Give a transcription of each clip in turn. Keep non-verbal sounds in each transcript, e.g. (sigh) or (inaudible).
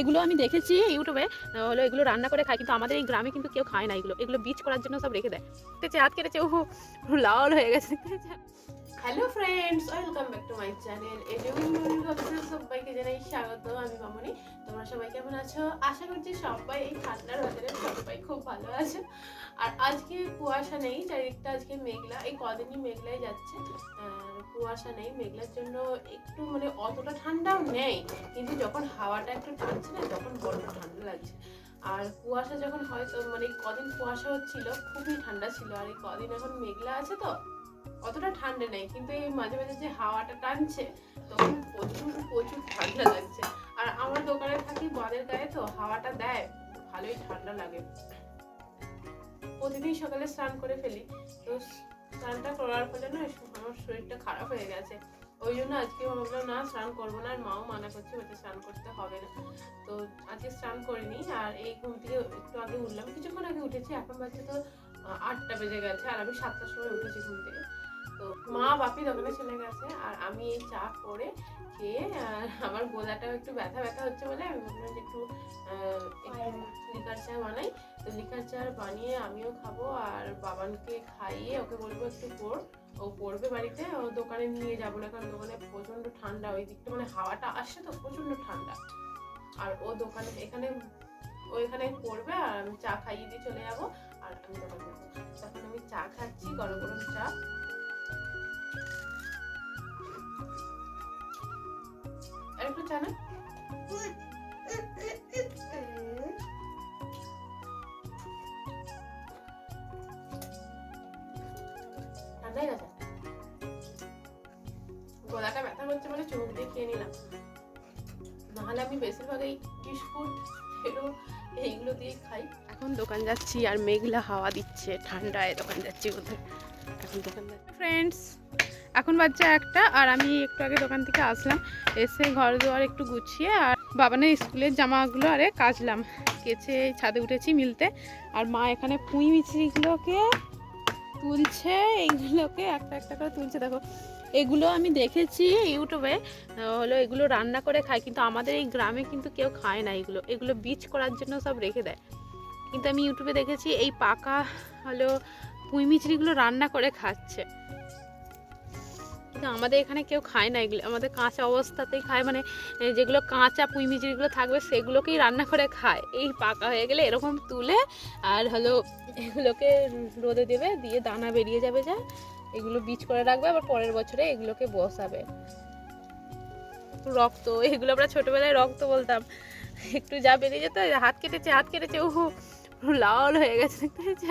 এগুলো আমি দেখেছি ইউটিউবে হলো এগুলো রান্না করে খায়, কিন্তু আমাদের এই গ্রামে কিন্তু কেউ খায় না এগুলো। এগুলো বীজ করার জন্য সব রেখে দেয়। ঠিক আছে হাত কেটেছে ও লাল হয়ে গেছে। Hello friends welcome back to my channel আছো? আশা করছি সবাই এই ঠান্ডার বাজারে সবাই খুব ভালো আছে। আর আজকে কুয়াশা নেই চারিদিকটা আজকে মেঘলা, এই কদিনই মেঘলাই যাচ্ছে। কুয়াশা নেই, মেঘলার জন্য একটু মানে অতটা ঠান্ডাও নেই। কিন্তু যখন হাওয়াটা একটু টানছে না, তখন বড্ড ঠান্ডা লাগছে। আর কুয়াশা যখন হয়, তো মানে কদিন কুয়াশা হচ্ছিল, খুবই ঠান্ডা ছিল। আর এই কদিন এখন মেঘলা আছে তো অতটা ঠান্ডা নেই, কিন্তু এই মাঝে মাঝে যে হাওয়াটা টানছে, তখন প্রচুর প্রচুর ঠান্ডা লাগছে। আর আমার দোকানে থাকি বাঁধের গায়ে, তো হাওয়াটা দেয়, ভালোই ঠান্ডা লাগে। প্রতিদিন সকালে স্নান করে ফেলি, তো স্নানটা করার ফলে না আমার শরীরটা খারাপ হয়ে গেছে। ওই জন্য আজকে ভাবলাম না, স্নান করব না। আর মাও মানা করছে বলছে স্নান করতে হবে না। তো আজকে স্নান করিনি, আর এই ঘুম থেকে একটু আগে উঠলাম। কিছুক্ষণ আগে উঠেছি, এখন বাজছে তো আটটা বেজে গেছে, আর আমি সাতটার সময় উঠেছি ঘুম থেকে। তো মা বাপি দোকানে চলে গেছে আর আমি এই চা করে খেয়ে আর আমার গোলাটাও একটু ব্যথা ব্যথা হচ্ছে বলে আমি ভাবলাম একটু লিকার চা বানাই। তো লিকার চা বানিয়ে আমিও খাব আর বাবানকে খাইয়ে ওকে বলব একটু পড়। ও পড়বে বাড়িতে ও দোকানে নিয়ে যাব না কারণ দোকানে প্রচণ্ড ঠান্ডা। ওই দিকটা মানে হাওয়াটা আসছে তো প্রচণ্ড ঠান্ডা। আর ও দোকানে এখানে ও এখানে পড়বে আর আমি চা খাইয়ে দিয়ে চলে যাব। আর আমি দোকানে তখন আমি চা খাচ্ছি গরম গরম চা। গলাটা ব্যথা মানে চোখ দিয়ে নাহলে আমি বিস্কুট এইগুলো দিয়ে খাই। এখন দোকান যাচ্ছি আর মেঘলা হাওয়া দিচ্ছে, ঠান্ডায় দোকান যাচ্ছি কোথায় ফ্রেন্ডস এখন বাচ্চা একটা আর আমি একটু আগে দোকান থেকে আসলাম। এসে ঘর দুয়ার একটু গুছিয়ে আর বাবানের স্কুলের জামাগুলো আরে কাচলাম। কেচে ছাদে উঠেছি মিলতে। আর মা এখানে পুঁই মিছরিগুলোকে তুলছে, এইগুলোকে একটা একটা করে তুলছে। দেখো, এগুলো আমি দেখেছি ইউটিউবে। হলো এগুলো রান্না করে খায়, কিন্তু আমাদের এই গ্রামে কিন্তু কেউ খায় না এগুলো। এগুলো বীজ করার জন্য সব রেখে দেয়। কিন্তু আমি ইউটিউবে দেখেছি এই পাকা হলো পুঁই মিচড়িগুলো রান্না করে খাচ্ছে। কিন্তু আমাদের এখানে কেউ খায় না, এগুলো আমাদের কাঁচা অবস্থাতেই খায়। মানে যেগুলো কাঁচা পুঁই মিচড়িগুলো থাকবে, সেগুলোকেই রান্না করে খায়। এই পাকা হয়ে গেলে এরকম তুলে আর হলো, এগুলোকে রোদে দেবে, দিয়ে দানা বেরিয়ে যাবে যা। এগুলো বীজ করে রাখবে, আবার পরের বছরে এগুলোকে বসাবে। রক্ত, এগুলো আমরা ছোটবেলায় রক্ত বলতাম। একটু যা বেরিয়ে যেত, হাত কেটেছে হাত কেটেছে ও লাল হয়ে গেছে, দেখতে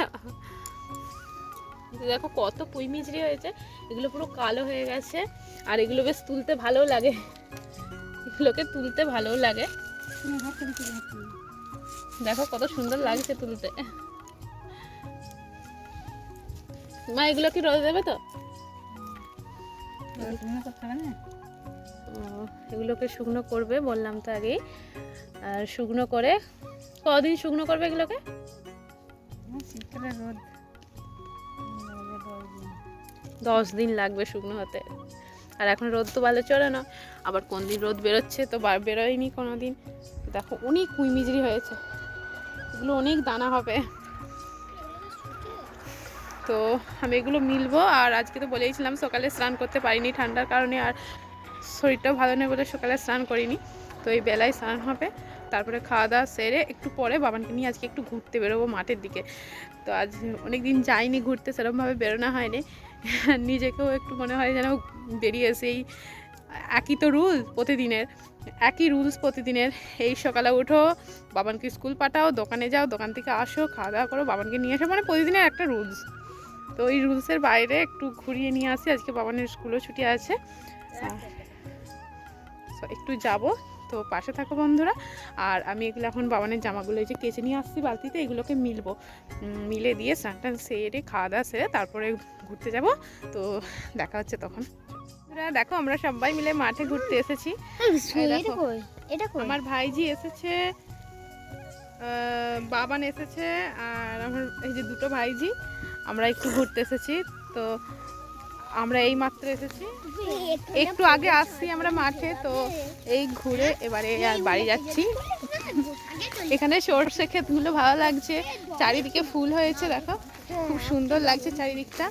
পেয়েছ? দেখো কত পুঁই হয়েছে, এগুলো পুরো কালো হয়ে গেছে, আর এগুলো বেশ তুলতে ভালোও লাগে। এগুলোকে তুলতে ভালোও লাগে। দেখো কত সুন্দর লাগছে তুলতে। মা, এগুলো কি রোদে দেবে তো? এগুলোকে শুকনো করবে, বললাম তো আগেই। আর শুকনো করে, কদিন শুকনো করবে এগুলোকে? দশ দিন লাগবে শুকনো হতে। আর এখন রোদ তো ভালো চলে না। আবার কোন দিন রোদ বেরোচ্ছে তো বার বেরোয়নি কোনো দিন। দেখো, অনেক কুইমিজরি হয়েছে। এগুলো অনেক দানা হবে। তো আমি এগুলো মিলবো। আর আজকে তো বলেইছিলাম সকালে স্নান করতে পারিনি ঠান্ডার কারণে। আর শরীরটাও ভালো নেই বলে সকালে স্নান করিনি। তো এই বেলায় স্নান হবে। তারপরে খাওয়া দাওয়া সেরে একটু পরে বাবানকে নিয়ে আজকে একটু ঘুরতে বেরোবো মাঠের দিকে। তো আজ অনেক দিন যাইনি ঘুরতে, সেরকমভাবে বেরোনো হয়নি। (laughs) নিজেকেও একটু মনে হয় যেন বেরিয়ে সেই একই তো রুল প্রতিদিনের, একই রুলস প্রতিদিনের। এই সকালে উঠো, বাবানকে স্কুল পাঠাও, দোকানে যাও, দোকান থেকে আসো, খাওয়া দাওয়া করো, বাবানকে নিয়ে আসো মানে প্রতিদিনের একটা রুলস তো এই রুলসের বাইরে একটু ঘুরিয়ে নিয়ে আসি, আজকে বাবানের স্কুলও ছুটি আছে। একটু যাব। তো পাশে থাকো বন্ধুরা। আর আমি এগুলো এখন বাবানের জামাগুলো এই যে কেচে নিয়ে আসছি বালতিতে এগুলোকে মিলবো। মিলে দিয়ে স্নান টান সেরে খাওয়া দাওয়া সেরে তারপরে ঘুরতে যাব। তো দেখা হচ্ছে তখন। দেখো আমরা সবাই মিলে মাঠে ঘুরতে এসেছি। দেখো। এটা আমার ভাইজি এসেছে বাবান এসেছে আর আমার এই যে দুটো ভাইজি আমরা একটু ঘুরতে এসেছি। তো আমরা এই মাত্র এসেছি। একটু আগে আসছি আমরা মাঠে তো এই ঘুরে এবারে আর বাড়ি যাচ্ছি। এখানে সর্ষে ক্ষেতগুলো ভালো লাগছে। চারিদিকে ফুল হয়েছে দেখো। খুব সুন্দর লাগছে চারিদিকটা।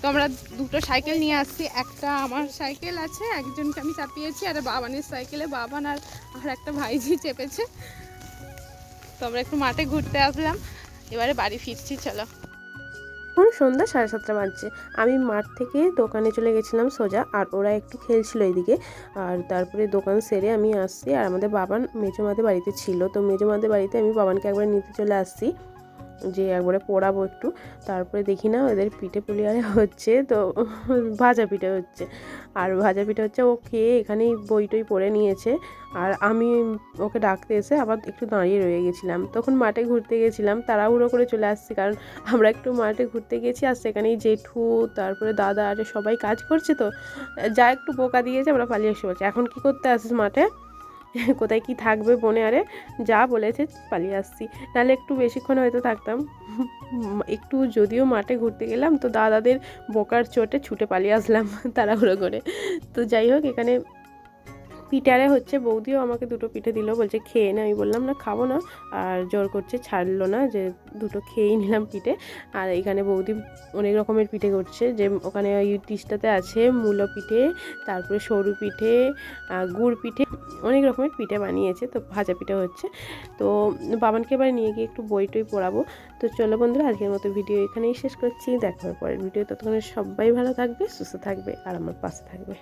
তো আমরা দুটো সাইকেল নিয়ে আসছি। একটা আমার সাইকেল আছে একজনকে আমি চাপিয়েছি আর বাবানের সাইকেলে বাবান আর আর একটা ভাইজি চেপেছে। তো আমরা একটু মাঠে ঘুরতে আসলাম। এবারে বাড়ি ফিরছি চলো। এখন সন্ধ্যা সাড়ে সাতটা বাজছে। আমি মাঠ থেকে দোকানে চলে গেছিলাম সোজা, আর ওরা একটু খেলছিল এদিকে। আর তারপরে দোকান সেরে আমি আসছি, আর আমাদের বাবান মেজোমাদের বাড়িতে ছিল। তো মেজোমাদের বাড়িতে আমি বাবানকে একবার নিতে চলে আসছি। যে একবারে পোড়াবো একটু। তারপরে দেখি না ওদের পিঠে পুলিয়ারে হচ্ছে, তো ভাজা পিঠে হচ্ছে। আর ভাজা পিঠে হচ্ছে ও খেয়ে এখানেই বই টই পড়ে নিয়েছে। আর আমি ওকে ডাকতে এসে আবার একটু দাঁড়িয়ে রয়ে গেছিলাম। তখন মাঠে ঘুরতে গেছিলাম, তাড়াহুড়ো করে চলে আসছি কারণ আমরা একটু মাঠে ঘুরতে গেছি আর সেখানেই জেঠু, তারপরে দাদা, আরে সবাই কাজ করছে তো। যা একটু বোকা দিয়েছে, আমরা পালিয়ে এসে বলছি এখন কি করতে আসিস মাঠে? কোথায় কি থাকবে বনে? আরে যা বলেছে পালিয়ে আসছি। নাহলে একটু বেশিক্ষণ হয়তো থাকতাম। একটু যদিও মাঠে ঘুরতে গেলাম, তো দাদাদের বোকার চোটে ছুটে পালিয়ে আসলাম তাড়াহুড়ো করে। তো যাই হোক, এখানে পিঠারে হচ্ছে, বৌদিও আমাকে দুটো পিঠে দিল, বলছে খেয়ে না। আমি বললাম, না, খাব না। আর জোর করছে, ছাড়লো না যে দুটো খেয়েই নিলাম পিঠে। আর এখানে বৌদি অনেক রকমের পিঠে করছে, যে ওখানে ওই ডিশটাতে আছে মূলো পিঠে, তারপরে সরু পিঠে গুড় পিঠে, অনেক রকমের পিঠে বানিয়েছে, তো ভাজা পিঠে হচ্ছে। তো বাবানকে এবার নিয়ে গিয়ে একটু বই টই পড়াবো। তো চলো বন্ধুরা, আজকের মতো ভিডিও এখানেই শেষ করছি। দেখা হবে পরের ভিডিও ততক্ষণে সবাই ভালো থাকবে, সুস্থ থাকবে, আর আমার পাশে থাকবে।